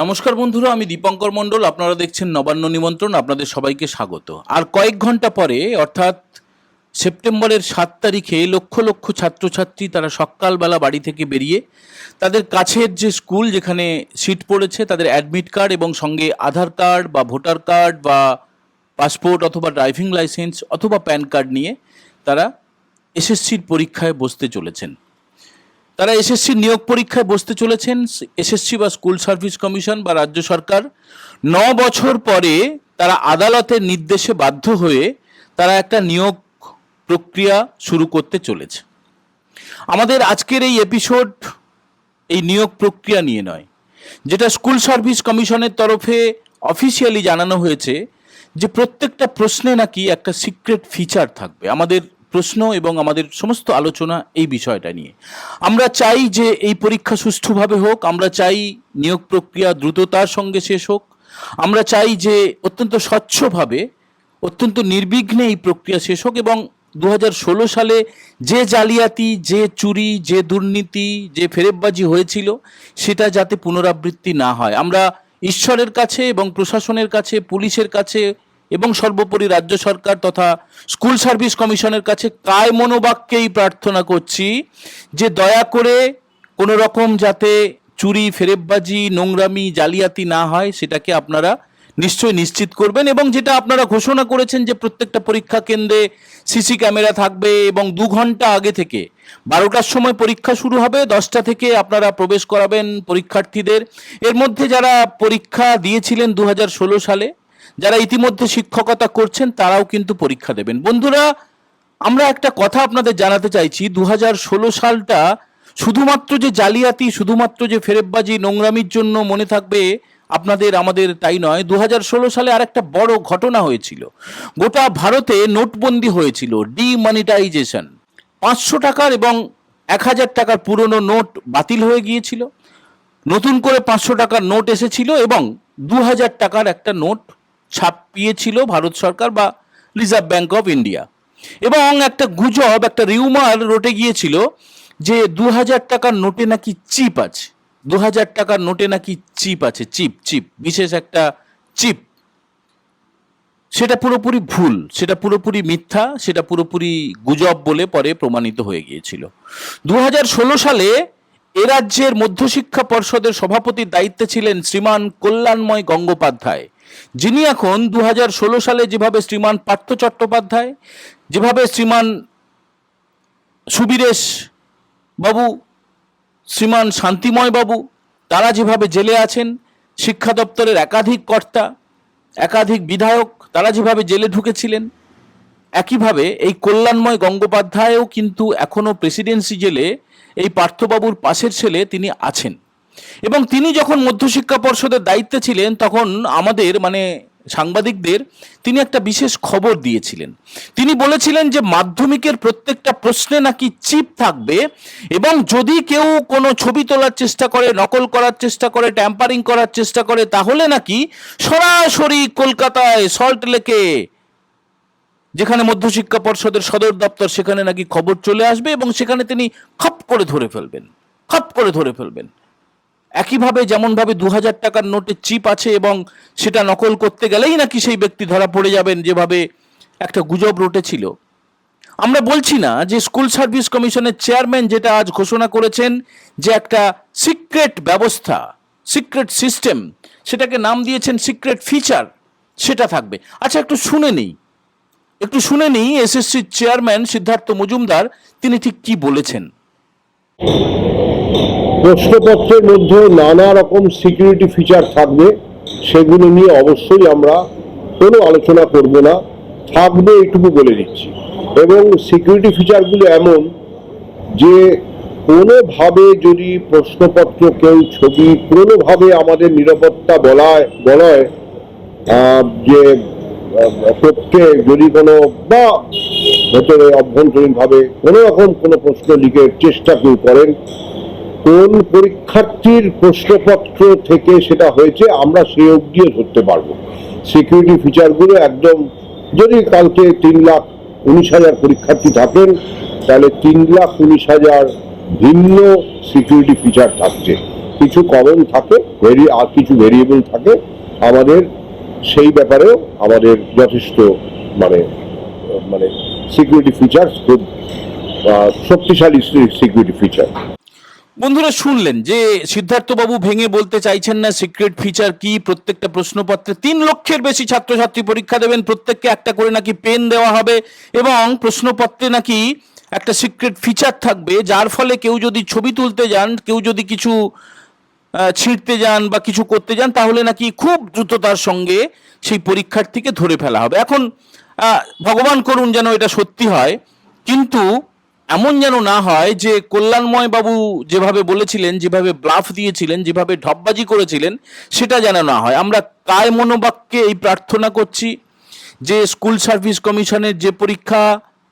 নমস্কার বন্ধুরা, আমি দীপঙ্কর মণ্ডল, আপনারা দেখছেন নবান্ন নিমন্ত্রণ, আপনাদের সবাইকে স্বাগত। আর কয়েক ঘণ্টা পরে, অর্থাৎ সেপ্টেম্বরের সাত তারিখে লক্ষ লক্ষ ছাত্রছাত্রী তারা সকালবেলা বাড়ি থেকে বেরিয়ে তাদের কাছের যে স্কুল যেখানে সিট পড়েছে, তাদের অ্যাডমিট কার্ড এবং সঙ্গে আধার কার্ড বা ভোটার কার্ড বা পাসপোর্ট অথবা ড্রাইভিং লাইসেন্স অথবা প্যান কার্ড নিয়ে তারা এসএসসির পরীক্ষায় বসতে চলেছেন। তারা এসএসসি নিয়োগ পরীক্ষায় বসতে চলেছেন। এসএসসি বা স্কুল সার্ভিস কমিশন বা রাজ্য সরকার। ন বছর পরে তারা আদালতের নির্দেশে বাধ্য হয়ে তারা একটা নিয়োগ প্রক্রিয়া শুরু করতে চলেছে। আমাদের আজকের এই এপিসোড এই নিয়োগ প্রক্রিয়া নিয়ে নয়। যেটা স্কুল সার্ভিস কমিশনের তরফে অফিসিয়ালি জানানো হয়েছে যে প্রত্যেকটা প্রশ্নে নাকি একটা সিক্রেট ফিচার থাকবে। আমাদের প্রশ্ন এবং আমাদের সমস্ত আলোচনা এই বিষয়টা নিয়ে। আমরা চাই যে এই পরীক্ষা সুষ্ঠুভাবে হোক, আমরা চাই নিয়োগ প্রক্রিয়া দ্রুততার সঙ্গে শেষ হোক, আমরা চাই যে অত্যন্ত স্বচ্ছভাবে, অত্যন্ত নির্বিঘ্নে এই প্রক্রিয়া শেষ হোক এবং দু হাজার ষোলো সালে যে জালিয়াতি, যে চুরি, যে দুর্নীতি, যে ফেরেববাজি হয়েছিল, সেটা যাতে পুনরাবৃত্তি না হয়। আমরা ঈশ্বরের কাছে এবং প্রশাসনের কাছে, পুলিশের কাছে এবং সর্বোপরি রাজ্য সরকার তথা স্কুল সার্ভিস কমিশনের কাছে কায় মনোবাক্যেই প্রার্থনা করছি যে দয়া করে কোনো রকম যাতে চুরি, ফেরেববাজি, নোংরামি, জালিয়াতি না হয়, সেটাকে আপনারা নিশ্চয়ই নিশ্চিত করবেন এবং যেটা আপনারা ঘোষণা করেছেন যে প্রত্যেকটা পরীক্ষা কেন্দ্রে সিসি ক্যামেরা থাকবে এবং দু ঘণ্টা আগে থেকে বারোটার সময় পরীক্ষা শুরু হবে, দশটা থেকে আপনারা প্রবেশ করাবেন পরীক্ষার্থীদের। এর মধ্যে যারা পরীক্ষা দিয়েছিলেন দু হাজার ষোলো সালে যারা ইতিমধ্যে শিক্ষকতা করছেন, তারাও কিন্তু পরীক্ষা দেবেন। বন্ধুরা, আমরা একটা কথা আপনাদের জানাতে চাইছি। দু হাজার ষোলো সালটা শুধুমাত্র যে জালিয়াতি, শুধুমাত্র যে ফেরেববাজি, নোংরামির জন্য মনে থাকবে আপনাদের, আমাদের তাই নয়। দু সালে আর একটা বড় ঘটনা হয়েছিল। গোটা ভারতে নোটবন্দি হয়েছিল, ডিমনিটাইজেশন। পাঁচশো টাকার এবং এক হাজার টাকার পুরনো নোট বাতিল হয়ে গিয়েছিল। নতুন করে পাঁচশো টাকার নোট এসেছিল এবং দু হাজার টাকার একটা নোট ছাপিয়েছিল ভারত সরকার বা রিজার্ভ ব্যাঙ্ক অফ ইন্ডিয়া এবং একটা গুজব, একটা রিউমার রটে গিয়েছিল যে দু হাজার টাকার নোটে নাকি চিপ আছে। দু হাজার টাকার নোটে নাকি চিপ আছে। চিপ চিপ বিশেষ একটা চিপ সেটা পুরোপুরি ভুল, সেটা পুরোপুরি মিথ্যা, সেটা পুরোপুরি গুজব বলে পরে প্রমাণিত হয়ে গিয়েছিল। দু হাজার ষোলো সালে এ রাজ্যের মধ্যশিক্ষা পর্ষদের সভাপতির দায়িত্বে ছিলেন শ্রীমান কল্যাণময় গঙ্গোপাধ্যায়। যিনি এখন দু হাজার ষোলো সালে যেভাবে শ্রীমান পার্থ চট্টোপাধ্যায়, যেভাবে শ্রীমান সুবীরেশ বাবু, শ্রীমান শান্তিময় বাবু, তারা যেভাবে জেলে আছেন, শিক্ষা দপ্তরের একাধিক কর্তা, একাধিক বিধায়ক, তারা যেভাবে জেলে ঢুকেছিলেন, একইভাবে এই কল্যাণময় গঙ্গোপাধ্যায়ও কিন্তু এখনও প্রেসিডেন্সি জেলে এই পার্থবাবুর পাশের ছেলে তিনি আছেন। এবং তিনি যখন মধ্যশিক্ষা পর্ষদের দায়িত্বে ছিলেন, তখন আমাদের মানে সাংবাদিকদের, তিনি একটা বিশেষ খবর দিয়েছিলেন। তিনি বলেছিলেন যে মাধ্যমিকের প্রত্যেকটা প্রশ্নে নাকি চিপ থাকবে এবং যদি কেউ কোনো ছবি তোলার চেষ্টা করে, নকল করার চেষ্টা করে ট্যাম্পারিং করার চেষ্টা করে, তাহলে নাকি সরাসরি কলকাতায় সল্ট লেকে যেখানে মধ্যশিক্ষা পর্ষদের সদর দপ্তর, সেখানে নাকি খবর চলে আসবে এবং সেখানে তিনি খপ করে ধরে ফেলবেন। খপ করে ধরে ফেলবেন। একইভাবে যেমনভাবে দু হাজার টাকার নোটে চিপ আছে এবং সেটা নকল করতে গেলেই নাকি সেই ব্যক্তি ধরা পড়ে যাবেন যেভাবে একটা গুজব রটেছিল। আমরা বলছি না যে স্কুল সার্ভিস কমিশনের চেয়ারম্যান যেটা আজ ঘোষণা করেছেন যে একটা সিক্রেট ব্যবস্থা, সিক্রেট সিস্টেম, সেটাকে নাম দিয়েছেন সিক্রেট ফিচার, সেটা থাকবে। আচ্ছা একটু শুনে নেই। একটু শুনে নিই এসএসসির চেয়ারম্যান সিদ্ধার্থ মজুমদার, তিনি ঠিক কি বলেছেন? প্রশ্নপত্রের মধ্যে নানা রকম সিকিউরিটি ফিচার থাকবে, সেগুলো নিয়ে অবশ্যই আমরা কোনো আলোচনা করব না। থাকবে এইটুকু বলে দিচ্ছি। এবং সিকিউরিটি ফিচারগুলো এমন যে কোনোভাবে যদি প্রশ্নপত্র কেউ ছবি কোনোভাবে আমাদের নিরাপত্তা বলায় বলায় যে পক্ষে যদি কোনো বা ভেতরে অভ্যন্তরীণভাবে কোনো রকম কোনো প্রশ্ন লিখে চেষ্টা কেউ করেন কোন পরীক্ষার্থীর প্রশ্নপত্র থেকে সেটা হয়েছে, আমরা সে অবধিও ধরতে পারব। সিকিউরিটি ফিচারগুলো একদম, যদি কালকে তিন লাখ উনিশ হাজার পরীক্ষার্থী থাকেন, তাহলে তিন লাখ উনিশ হাজার ভিন্ন সিকিউরিটি ফিচার থাকছে। কিছু কমন থাকে ভেরি আর কিছু ভেরিয়েবল থাকে। আমাদের সেই ব্যাপারেও আমাদের যথেষ্ট মানে মানে সিকিউরিটি ফিচার্স খুব শক্তিশালী সিকিউরিটি ফিচার বন্ধুরা শুনলেন যে সিদ্ধার্থবাবু ভেঙে বলতে চাইছেন না সিক্রেট ফিচার কি, প্রত্যেকটা প্রশ্নপত্রে তিন লক্ষের বেশি ছাত্রছাত্রী পরীক্ষা দেবেন, প্রত্যেককে একটা করে নাকি পেন দেওয়া হবে এবং প্রশ্নপত্রে নাকি একটা সিক্রেট ফিচার থাকবে, যার ফলে কেউ যদি ছবি তুলতে যান, কেউ যদি কিছু ছিঁড়তে যান বা কিছু করতে যান, তাহলে নাকি খুব দ্রুততার সঙ্গে সেই পরীক্ষার্থীকে ধরে ফেলা হবে। এখন ভগবান করুন যেন এটা সত্যি হয়, কিন্তু এমন যেন না হয় যে কল্যাণময় বাবু যেভাবে বলেছিলেন, যেভাবে ব্লাফ দিয়েছিলেন, যেভাবে ঢপবাজি করেছিলেন, সেটা যেন না হয়। আমরা কায় মনোবাক্যে এই প্রার্থনা করছি যে স্কুল সার্ভিস কমিশনের যে পরীক্ষা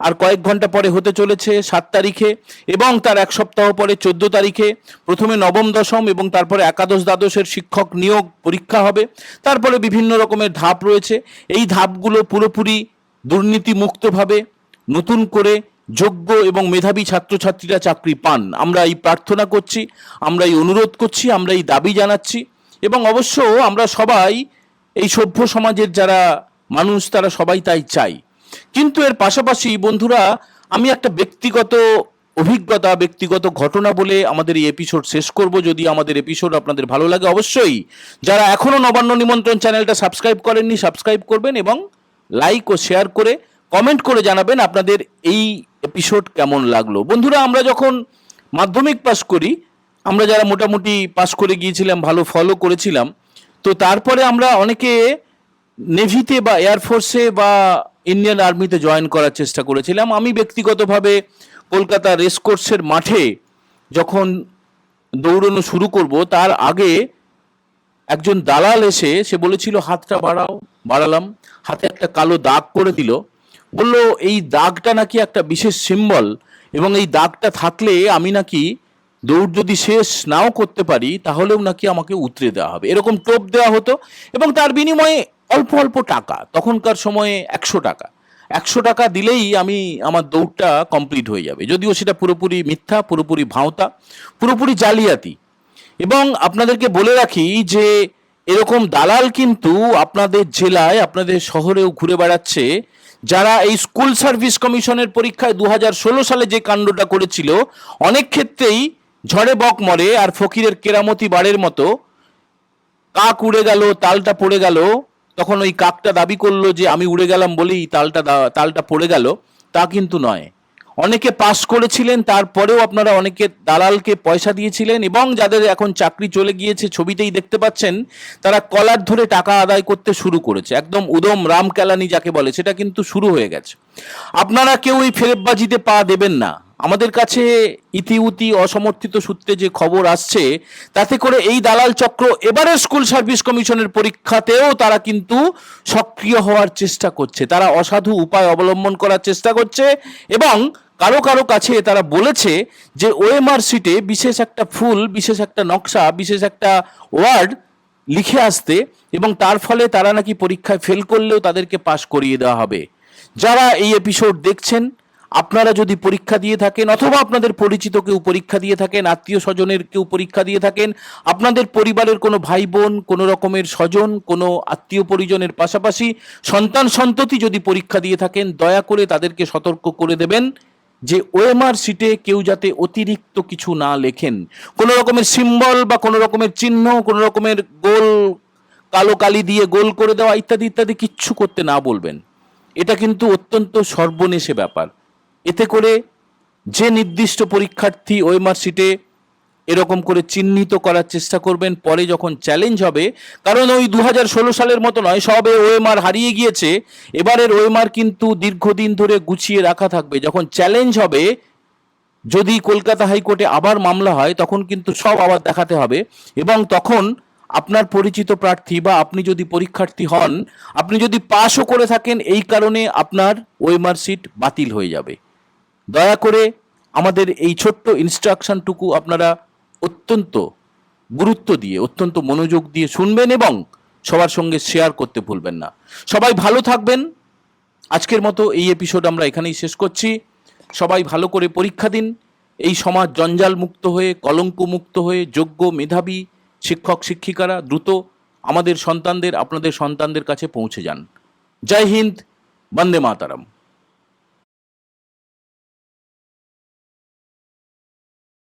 আর কয়েক ঘণ্টা পরে হতে চলেছে সাত তারিখে এবং তার এক সপ্তাহ পরে চোদ্দ তারিখে, প্রথমে নবম দশম এবং তারপরে একাদশ দ্বাদশের শিক্ষক নিয়োগ পরীক্ষা হবে। তারপরে বিভিন্ন রকমের ধাপ রয়েছে। এই ধাপগুলো পুরোপুরি দুর্নীতিমুক্তভাবে নতুন করে যোগ্য এবং মেধাবী ছাত্রছাত্রীরা চাকরি পান। আমরা এই প্রার্থনা করছি, আমরা এই অনুরোধ করছি, আমরা এই দাবি জানাচ্ছি এবং অবশ্য আমরা সবাই, এই সভ্য সমাজের যারা মানুষ, তারা সবাই তাই চাই। কিন্তু এর পাশাপাশি বন্ধুরা, আমি একটা ব্যক্তিগত অভিজ্ঞতা, ব্যক্তিগত ঘটনা বলে আমাদের এই এপিসোড শেষ করব। যদি আমাদের এপিসোড আপনাদের ভালো লাগে, অবশ্যই যারা এখনও নবান্ন নিমন্ত্রণ চ্যানেলটা সাবস্ক্রাইব করেননি সাবস্ক্রাইব করবেন এবং লাইক ও শেয়ার করে কমেন্ট করে জানাবেন আপনাদের এই এপিসোড কেমন লাগল। বন্ধুরা, আমরা যখন মাধ্যমিক পাস করি, আমরা যারা মোটামুটি পাস করে গিয়েছিলাম, ভালো ফলো করেছিলাম, তো তারপরে আমরা অনেকে নেভিতে বা এয়ারফোর্সে বা ইন্ডিয়ান আর্মিতে জয়েন করার চেষ্টা করেছিলাম। আমি ব্যক্তিগতভাবে কলকাতা রেসকোর্সের মাঠে যখন দৌড়ানো শুরু করব, তার আগে একজন দালাল এসে, সে বলেছিল, হাতটা বাড়াও, বাড়ালাম। হাতে একটা কালো দাগ করে দিল। বলল, এই দাগটা নাকি একটা বিশেষ সিম্বল এবং এই দাগটা থাকলে আমি নাকি দৌড় যদি শেষ নাও করতে পারি, তাহলেও নাকি আমাকে উতরে দেওয়া হবে। এরকম টোপ দেওয়া হতো এবং তার বিনিময়ে অল্প অল্প টাকা, তখনকার সময়ে একশো টাকা। একশো টাকা দিলেই আমি, আমার দৌড়টা কমপ্লিট হয়ে যাবে। যদিও সেটা পুরোপুরি মিথ্যা, পুরোপুরি ভাঁওতা, পুরোপুরি জালিয়াতি। এবং আপনাদেরকে বলে রাখি যে, এরকম দালাল কিন্তু আপনাদের জেলায়, আপনাদের শহরেও ঘুরে বেড়াচ্ছে যারা এই স্কুল সার্ভিস কমিশনের পরীক্ষায় দু হাজার ষোলো সালে যে কাণ্ডটা করেছিল, অনেক ক্ষেত্রেই ঝড়ে বক মরে আর ফকিরের কেরামতি বাড়ের মতো কাক উড়ে গেল, তালটা পড়ে গেল। তখন ওই কাকটা দাবি করল যে, আমি উড়ে গেলাম বলেই তালটা তালটা পড়ে গেল। তা কিন্তু নয়। অনেকে পাস করেছিলেন, তারপরেও আপনারা অনেকে দালালকে পয়সা দিয়েছিলেন এবং যাদের এখন চাকরি চলে গিয়েছে ছবিতেই দেখতে পাচ্ছেন, তারা কলার ধরে টাকা আদায় করতে শুরু করেছে। একদম উদম রাম কেলানি যাকে বলে, সেটা কিন্তু শুরু হয়ে গেছে। আপনারা কেউ এই ফেরেববাজিতে পা দেবেন না। আমাদের কাছে ইতিউতি অসমর্থিত সূত্রে যে খবর আসছে, তাতে করে এই দালাল চক্র এবারের স্কুল সার্ভিস কমিশনের পরীক্ষাতেও তারা কিন্তু সক্রিয় হওয়ার চেষ্টা করছে। তারা অসাধু উপায় অবলম্বন করার চেষ্টা করছে এবং কারও কারও কাছে তারা বলেছে যে ওএমআর সিটে বিশেষ একটা ফুল, বিশেষ একটা নকশা, বিশেষ একটা ওয়ার্ড লিখে আসতে এবং তার ফলে তারা নাকি পরীক্ষায় ফেল করলেও তাদেরকে পাশ করিয়ে দেওয়া হবে। যারা এই এপিসোড দেখছেন আপনারা যদি পরীক্ষা দিয়ে থাকেন, অথবা আপনাদের পরিচিত কেউ পরীক্ষা দিয়ে থাকেন, আত্মীয় স্বজনের কেউ পরীক্ষা দিয়ে থাকেন, আপনাদের পরিবারের কোনো ভাই বোন কোনো রকমের স্বজন, কোনো আত্মীয় পরিজনের পাশাপাশি সন্তান সন্ততি যদি পরীক্ষা দিয়ে থাকেন, দয়া করে তাদেরকে সতর্ক করে দেবেন যে ওএমআর সিটে কেউ যাতে অতিরিক্ত কিছু না লেখেন। কোনো রকমের সিম্বল বা কোনো রকমের চিহ্ন, কোনো রকমের গোল, কালো কালি দিয়ে গোল করে দেওয়া ইত্যাদি ইত্যাদি কিচ্ছু করতে না বলবেন। এটা কিন্তু অত্যন্ত সর্বনেশে ব্যাপার। এতে করে যে নির্দিষ্ট পরীক্ষার্থী ওএমআর সিটে এরকম করে চিহ্নিত করার চেষ্টা করবেন, পরে যখন চ্যালেঞ্জ হবে, কারণ ওই দু হাজার ষোলো সালের মতো নয়, সবে ওএমআর হারিয়ে গিয়েছে, এবারের ওএমআর কিন্তু দীর্ঘদিন ধরে গুছিয়ে রাখা থাকবে। যখন চ্যালেঞ্জ হবে, যদি কলকাতা হাইকোর্টে আবার মামলা হয়, তখন কিন্তু সব আবার দেখাতে হবে। এবং তখন আপনার পরিচিত প্রার্থী বা আপনি যদি পরীক্ষার্থী হন, আপনি যদি পাশও করে থাকেন, এই কারণে আপনার ওয়েমার সিট বাতিল হয়ে যাবে। দয়া করে আমাদের এই ছোট্ট ইনস্ট্রাকশনটুকু আপনারা অত্যন্ত গুরুত্ব দিয়ে, অত্যন্ত মনোযোগ দিয়ে শুনবেন এবং সবার সঙ্গে শেয়ার করতে ভুলবেন না। সবাই ভালো থাকবেন। আজকের মতো এই এপিসোড আমরা এখানেই শেষ করছি। সবাই ভালো করে পরীক্ষা দিন। এই সমাজ জঞ্জাল মুক্ত হয়ে, কলঙ্ক মুক্ত হয়ে, যোগ্য মেধাবী, শিক্ষক, শিক্ষিকারা দ্রুত আমাদের সন্তানদের, আপনাদের সন্তানদের কাছে পৌঁছে যান। জয় হিন্দ, বন্দে মাতারাম।